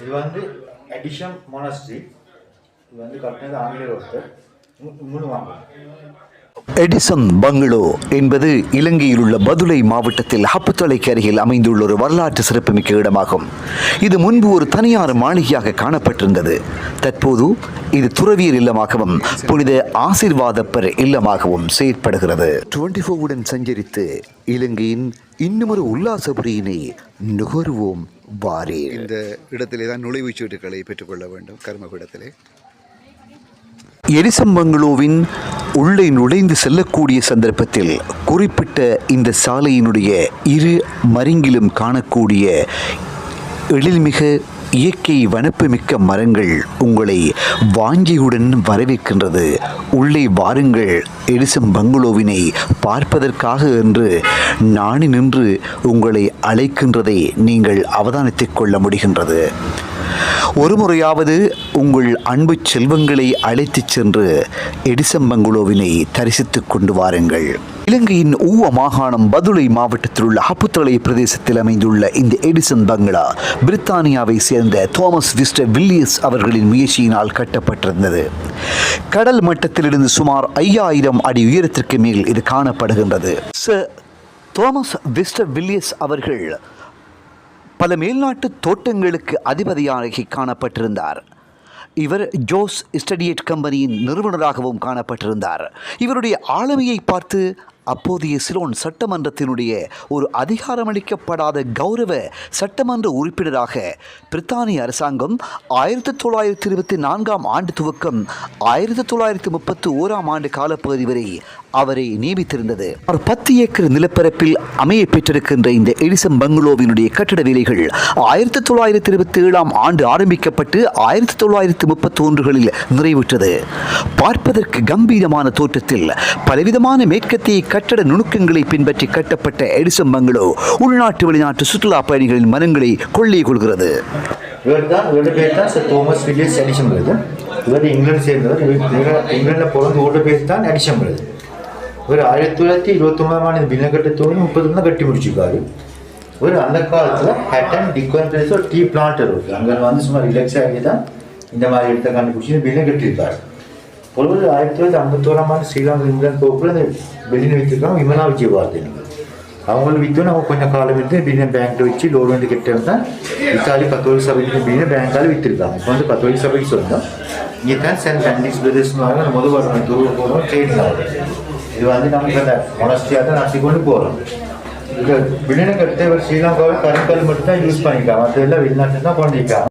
இது வந்து addition monastery இது வந்து கட்டினது ஆங்கிலேயர் ஒருத்தர். மூணு வாங்க எடிசன் பங்களோ என்பது இலங்கையில் உள்ள பதுளை மாவட்டத்தில் ஹப்புத்தலைக்கு அருகில் அமைந்துள்ள ஒரு வரலாற்று சிறப்புமிக்க இடமாகும். இது முன்பு ஒரு தனியார் மாளிகையாக காணப்பட்டிருந்தது. தற்போது இது துறவியர் இல்லமாகவும் புனித ஆசீர்வாதப்பர் இல்லமாகவும் செயற்படுகிறது. டுவெண்ட்டி உடன் சஞ்சரித்து இலங்கையின் இன்னுமொரு உல்லாசபுரியினை நுகர்வோம் வாரே இந்த இடத்திலே தான் நுழைவுச் சீட்டுகளை பெற்றுக்கொள்ள வேண்டும் கர்மபீடத்திலே. எரிசம்பங்களோவின் உள்ளே நுழைந்து செல்லக்கூடிய சந்தர்ப்பத்தில் குறிப்பிட்ட இந்த சாலையினுடைய இரு மருங்கிலும் காணக்கூடிய எழில்மிக இயற்கை வனப்புமிக்க மரங்கள் உங்களை வாஞ்சியுடன் வரவேற்கின்றது. உள்ளே வாருங்கள். எடிசம் பங்களோவினை பார்ப்பதற்காக என்று நாணி நின்று உங்களை அழைக்கின்றதை நீங்கள் அவதானித்துக் கொள்ள முடிகின்றது. ஒரு முறையாவது உங்கள் அன்பு செல்வங்களை அழைத்துச் சென்று எடிசம்பங்குளோவினை தரிசித்துக் கொண்டு வாருங்கள். இலங்கையின் ஊவ மாகாணம் பதுளை மாவட்டத்தில் உள்ள ஹப்புத்தளை பிரதேசத்தில் அமைந்துள்ள இந்த எடிசன் பங்களா பிரித்தானியாவை சேர்ந்த தோமஸ் விஸ்டர் வில்லியஸ் அவர்களின் முயற்சியினால் கட்டப்பட்டிருந்தது. கடல் மட்டத்திலிருந்து சுமார் ஐயாயிரம் அடி உயரத்திற்கு மேல் இது காணப்படுகின்றது. சர் தோமஸ் விஸ்டர் வில்லியஸ் அவர்கள் பல மேல்நாட்டு தோட்டங்களுக்கு அதிபதியாக காணப்பட்டிருந்தார். இவர் ஜோஸ் ஸ்டடியேட் கம்பெனியின் நிறுவனராகவும் காணப்பட்டிருந்தார். இவருடைய ஆளுமையை பார்த்து அப்போதைய சிலோன் சட்டமன்றத்தினுடைய ஒரு அதிகாரமளிக்கப்படாத கௌரவ சட்டமன்ற உறுப்பினராக பிரித்தானிய அரசாங்கம் ஆயிரத்தி தொள்ளாயிரத்தி இருபத்தி நான்காம் ஆண்டு துவக்கம் ஆயிரத்தி தொள்ளாயிரத்தி முப்பத்தி ஓராம் ஆண்டு காலப்பகுதி வரை அவரை நியமித்திருந்தது. அவர் பத்து ஏக்கர் நிலப்பரப்பில் அமைய பெற்றிருக்கின்ற இந்த எடிசம் பங்களோவினுடைய கட்டட வேலைகள் ஆயிரத்தி தொள்ளாயிரத்தி இருபத்தி ஏழாம் ஆண்டு ஆரம்பிக்கப்பட்டு ஆயிரத்தி தொள்ளாயிரத்தி முப்பத்தி ஒன்றுகளில் நிறைவுற்றது. பார்ப்பதற்கு கம்பீரமான தோற்றத்தில் பலவிதமான மேற்கத்திய கட்டட நுணுக்கங்களை பின்பற்றி கட்டப்பட்ட எடிசம் பங்களோ உள்நாட்டு வெளிநாட்டு சுற்றுலா பயணிகளின் மனங்களை கொள்ளை கொள்கிறது. இவர் தான் பேர் தான் சார் தோமஸ் வில்லியஸ் இவர் இங்கிலாந்து சேர்ந்தவர். இவர் பிறந்து ஓட்ட பேர் தான் அடிஷன் ஒரு ஆயிரத்தி தொள்ளாயிரத்தி இருபத்தொம்பதாம் ஆண்டு பின்ன தோணி முப்பது தான் கட்டி முடிச்சிருக்காரு. ஒரு அந்த காலத்தில் ஹேட்டன் டிக்வன் பிளேஸ் ஒரு டீ பிளான்ட் இருக்கு. அங்கே வந்து சும்மா ரிலாக்ஸ் ஆகி தான் இந்த மாதிரி இடத்த கண்டுபிடிச்சி பின்ன கட்டியிருக்காரு. பொழுது ஆயிரத்தி தொள்ளாயிரத்தி ஐம்பத்தோராம் ஆண்டு ஸ்ரீலங்கா இங்கிலாந்து கோப்பில் அந்த வெளியில் வைத்திருக்காங்க. விமலா விஜயபாரதி அவங்களை விற்று அவங்க கொஞ்சம் காலம் இருந்து பின்ன பேங்க்ல வச்சு லோன் வந்து கிட்ட தான் இத்தாலி கத்தோலிக் சபைக்கு பின்ன பேங்கால விற்றுருக்காங்க இப்போ வந்து கத்தோலிக் சபைக்கு சொந்தம். இங்கே தான் சென்ட் பேண்டிஸ் பிரதேசமாக முதல் வரணும் துருவ போகிறோம் ட்ரெயின் ஆகுது இது வந்து நமக்கு அந்த மொனஸ்டியாக தான் நடத்தி கொண்டு போகிறோம் இது இவர் ஸ்ரீலங்காவில் கருங்கல் மட்டும் தான் யூஸ் பண்ணிக்கலாம் மற்ற எல்லாம் வெளிநாட்டில் தான் பண்ணிக்கலாம்